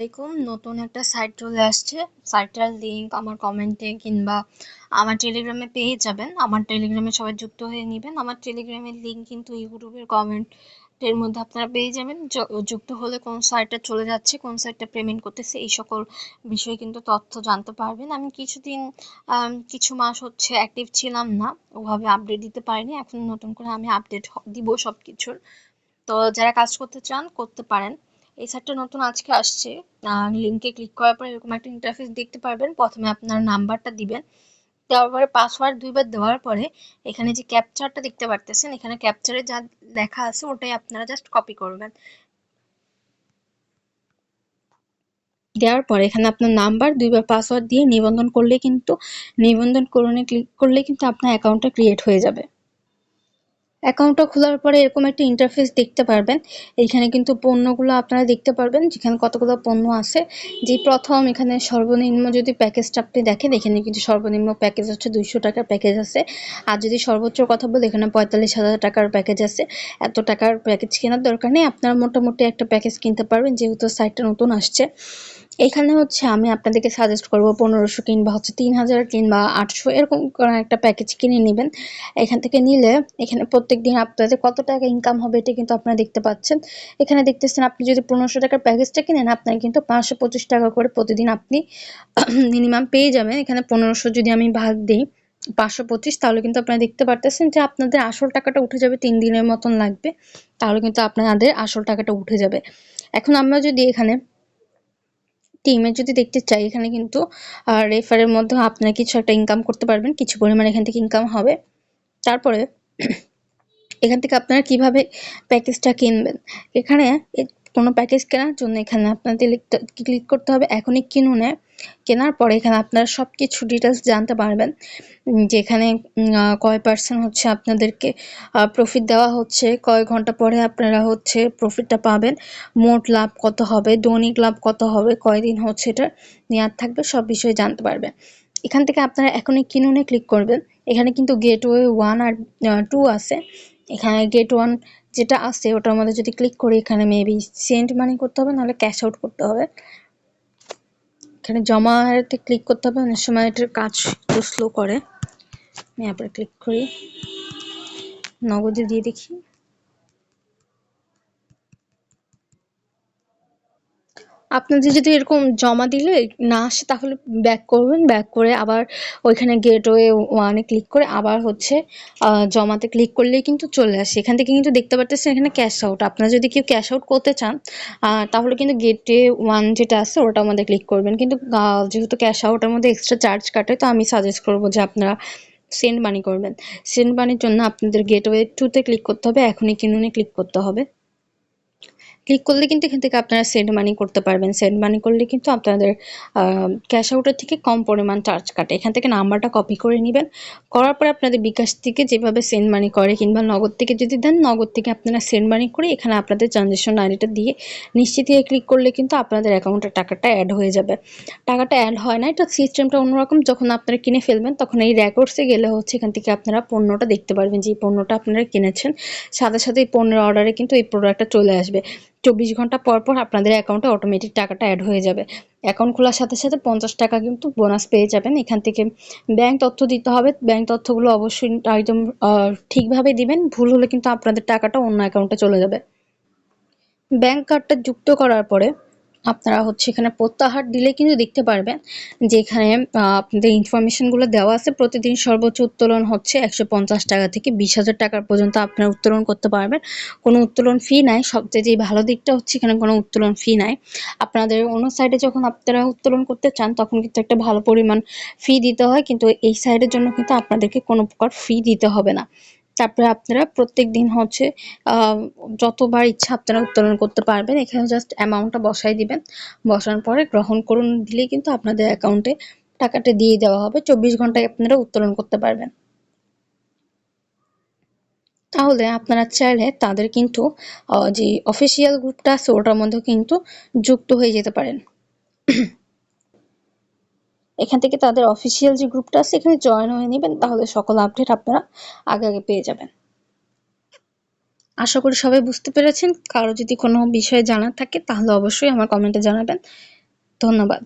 দেখুন, নতুন একটা সাইট চলে আসছে। সাইটটার লিঙ্ক আমার কমেন্টে কিংবা আমার টেলিগ্রামে পেয়ে যাবেন। আমার টেলিগ্রামে সবাই যুক্ত হয়ে নেবেন। আমার টেলিগ্রামের লিঙ্ক কিন্তু ইউটিউবের কমেন্টের মধ্যে আপনারা পেয়ে যাবেন। যুক্ত হলে কোন সাইটটা চলে যাচ্ছে, কোন সাইটটা পেমেন্ট করতেছে, এই সকল বিষয়ে কিন্তু তথ্য জানতে পারবেন। আমি কিছুদিন কিছু মাস হচ্ছে অ্যাক্টিভ ছিলাম না, ওভাবে আপডেট দিতে পারিনি। এখন নতুন করে আমি আপডেট দিব সব কিছুর তো যারা কাজ করতে চান, করতে পারেন। এই সাইটটা নতুন আজকে আসছে। লিঙ্কে ক্লিক করার পর এরকম একটা ইন্টারফেস দেখতে পারবেন। প্রথমে আপনার নাম্বারটা দিবেন। দেওয়ার পরে পাসওয়ার্ড দুইবার দেওয়ার পরে এখানে যে ক্যাপচারটা দেখতে পারতেছেন, এখানে ক্যাপচারে যা লেখা আছে ওটাই আপনারা জাস্ট কপি করবেন। দেওয়ার পরে এখানে আপনার নাম্বার দুইবার পাসওয়ার্ড দিয়ে নিবন্ধন করলে কিন্তু, নিবন্ধন করণে ক্লিক করলে কিন্তু আপনার অ্যাকাউন্টটা ক্রিয়েট হয়ে যাবে। অ্যাকাউন্টটা খোলার পরে এরকম একটা ইন্টারফেস দেখতে পারবেন। এখানে কিন্তু পণ্যগুলো আপনারা দেখতে পারবেন, যেখানে কতগুলো পণ্য আছে। যে প্রথম এখানে সর্বনিম্ন যদি প্যাকেজটা আপনি দেখেন, এখানে কিন্তু সর্বনিম্ন প্যাকেজ হচ্ছে দুইশো টাকার প্যাকেজ আছে। আর যদি সর্বোচ্চ কথা বলি, এখানে পঁয়তাল্লিশ হাজার টাকার প্যাকেজ আছে। এত টাকার প্যাকেজ কেনার দরকার নেই। আপনারা মোটামুটি একটা প্যাকেজ কিনতে পারবেন, যেহেতু সাইটটা নতুন আসছে। এখানে হচ্ছে আমি আপনাদেরকে সাজেস্ট করব, পনেরোশো কিংবা হচ্ছে তিন হাজার কিংবা আটশো, এরকম একটা প্যাকেজ কিনে নেবেন। এখান থেকে নিলে, এখানে প্রত্যেক দিন আপনাদের কত টাকা ইনকাম হবে এটা কিন্তু আপনারা দেখতে পাচ্ছেন। এখানে দেখতেছেন আপনি যদি পনেরোশো টাকার প্যাকেজটা কিনেন আপনার কিন্তু পাঁচশো পঁচিশ টাকা করে প্রতিদিন আপনি মিনিমাম পেয়ে যাবেন। এখানে পনেরোশো যদি আমি ভাগ দিই পাঁচশো পঁচিশ, তাহলে কিন্তু আপনারা দেখতে পারতেছেন যে আপনাদের আসল টাকাটা উঠে যাবে, তিন দিনের মতন লাগবে, তাহলে কিন্তু আপনাদের আসল টাকাটা উঠে যাবে। এখন আমরা যদি এখানে টিমে যদি দেখতে চাই, এখানে কিন্তু রেফারের মধ্যে আপনারা কিছু একটা ইনকাম করতে পারবেন, কিছু পরিমাণ এখান থেকে ইনকাম হবে। তারপরে এখান থেকে আপনারা কীভাবে প্যাকেজটা কিনবেন? এখানে কোনো প্যাকেজ কেনার জন্য এখানে আপনাদের ক্লিক করতে হবে, এখনই কিনুনে কেনার পরে এখানে আপনারা সব কিছু ডিটেলস জানতে পারবেন। যেখানে কয় পার্সেন্ট হচ্ছে আপনাদেরকে প্রফিট দেওয়া হচ্ছে, কয় ঘণ্টা পরে আপনারা হচ্ছে প্রফিটটা পাবেন, মোট লাভ কত হবে, দৈনিক লাভ কত হবে কয়দিন হচ্ছে এটা নেওয়ার থাকবে, সব বিষয়ে জানতে পারবেন। এখান থেকে আপনারা এখনই কিনুনে ক্লিক করবেন। এখানে কিন্তু গেটওয়ে ওয়ান আর টু আছে। এখানে গেট ওয়ান যেটা আছে, ওটার মধ্যে যদি ক্লিক করি, এখানে মেবি সেন্ড মানি করতে হবে, নাহলে ক্যাশ আউট করতে হবে। এখানে জমা জমাতে ক্লিক করতে হবে, অনেক সময় এটার কাজ একটু স্লো করে। আমি এরপরে ক্লিক করি। নগদে দিয়ে দেখি। আপনাদের যদি এরকম জমা দিলে না আসে, তাহলে ব্যাক করবেন ব্যাক করে আবার ওইখানে গেটওয়ে ওয়ানে ক্লিক করে আবার হচ্ছে জমাতে ক্লিক করলেই কিন্তু চলে আসে। এখান থেকে কিন্তু দেখতে পারতেছেন এখানে ক্যাশ আউট আপনারা যদি কেউ ক্যাশ আউট করতে চান তাহলে কিন্তু গেটে ওয়ান যেটা আছে, ওটার মধ্যে ক্লিক করবেন। কিন্তু যেহেতু ক্যাশ আউটের মধ্যে এক্সট্রা চার্জ কাটে, তো আমি সাজেস্ট করব যে আপনারা সেন্ড মানি করবেন। সেন্ড মানির জন্য আপনাদের গেটওয়ে টুতে ক্লিক করতে হবে, এখনই কিনুনে ক্লিক করতে হবে। ক্লিক করলে কিন্তু এখান থেকে আপনারা সেন্ড মানি করতে পারবেন। সেন্ড মানি করলে কিন্তু আপনাদের ক্যাশ আউটের থেকে কম পরিমাণ চার্জ কাটে। এখান থেকে নাম্বারটা কপি করে নেবেন। করার পরে আপনাদের বিকাশ থেকে যেভাবে সেন্ড মানি করে কিংবা নগদ থেকে যদি দেন, নগদ থেকে আপনারা সেন্ড মানি করে এখানে আপনাদের ট্রানজেকশন আইডিটা দিয়ে নিশ্চিত দিয়ে ক্লিক করলে কিন্তু আপনাদের অ্যাকাউন্টের টাকাটা অ্যাড হয়ে যাবে। টাকাটা অ্যাড হয় না, এটা সিস্টেমটা অন্যরকম। যখন আপনারা কিনে ফেলবেন, তখন এই রেকর্ডসে গেলে হচ্ছে এখান থেকে আপনারা পণ্যটা দেখতে পারবেন যে এই পণ্যটা আপনারা কিনেছেন। সাথে সাথে এই পণ্যের অর্ডারে কিন্তু এই প্রোডাক্টটা চলে আসবে। চব্বিশ ঘণ্টা পর পর আপনাদের অ্যাকাউন্টে অটোমেটিক টাকাটা অ্যাড হয়ে যাবে। অ্যাকাউন্ট খোলার সাথে সাথে পঞ্চাশ টাকা কিন্তু বোনাস পেয়ে যাবেন। এখান থেকে ব্যাংক তথ্য দিতে হবে। ব্যাংক তথ্যগুলো অবশ্যই একদম ঠিকভাবে দিবেন। ভুল হলে কিন্তু আপনাদের টাকাটা অন্য অ্যাকাউন্টে চলে যাবে। ব্যাংক কার্ডটা যুক্ত করার পরে আপনারা হচ্ছে এখানে প্রত্যাহার দিলে কিন্তু দেখতে পারবেন যে এখানে আপনাদের ইনফরমেশনগুলো দেওয়া আছে। প্রতিদিন সর্বোচ্চ উত্তোলন হচ্ছে একশো পঞ্চাশ টাকা থেকে বিশ হাজার টাকার পর্যন্ত আপনারা উত্তোলন করতে পারবেন। কোনো উত্তোলন ফি নাই। সবচেয়ে যে ভালো দিকটা হচ্ছে এখানে কোনো উত্তোলন ফি নাই। আপনাদের অন্য সাইডে যখন আপনারা উত্তোলন করতে চান, তখন কিন্তু একটা ভালো পরিমাণ ফি দিতে হয়। কিন্তু এই সাইডের জন্য কিন্তু আপনাদেরকে কোনো প্রকার ফি দিতে হবে না। তারপরে আপনারা প্রত্যেক দিন হচ্ছে যতবার ইচ্ছা আপনারা উত্তোলন করতে পারবেন, এখানে জাস্ট অ্যামাউন্টটা বসাই দিবেন। বসানোর পরে গ্রহণ করুন, দিলেই কিন্তু আপনাদের অ্যাকাউন্টে টাকাটা দিয়ে দেওয়া হবে। চব্বিশ ঘন্টায় আপনারা উত্তোলন করতে পারবেন। তাহলে আপনারা চাইলে তাদের কিন্তু যে অফিসিয়াল গ্রুপটা আছে, ওটার মধ্যেও কিন্তু যুক্ত হয়ে যেতে পারেন। এখান থেকে তাদের অফিসিয়াল যে গ্রুপটা আছে, এখানে জয়েন হয়ে নেবেন, তাহলে সকল আপডেট আপনারা আগে আগে পেয়ে যাবেন। আশা করি সবাই বুঝতে পেরেছেন। কারও যদি কোনো বিষয়ে জানার থাকে, তাহলে অবশ্যই আমার কমেন্টে জানাবেন। ধন্যবাদ।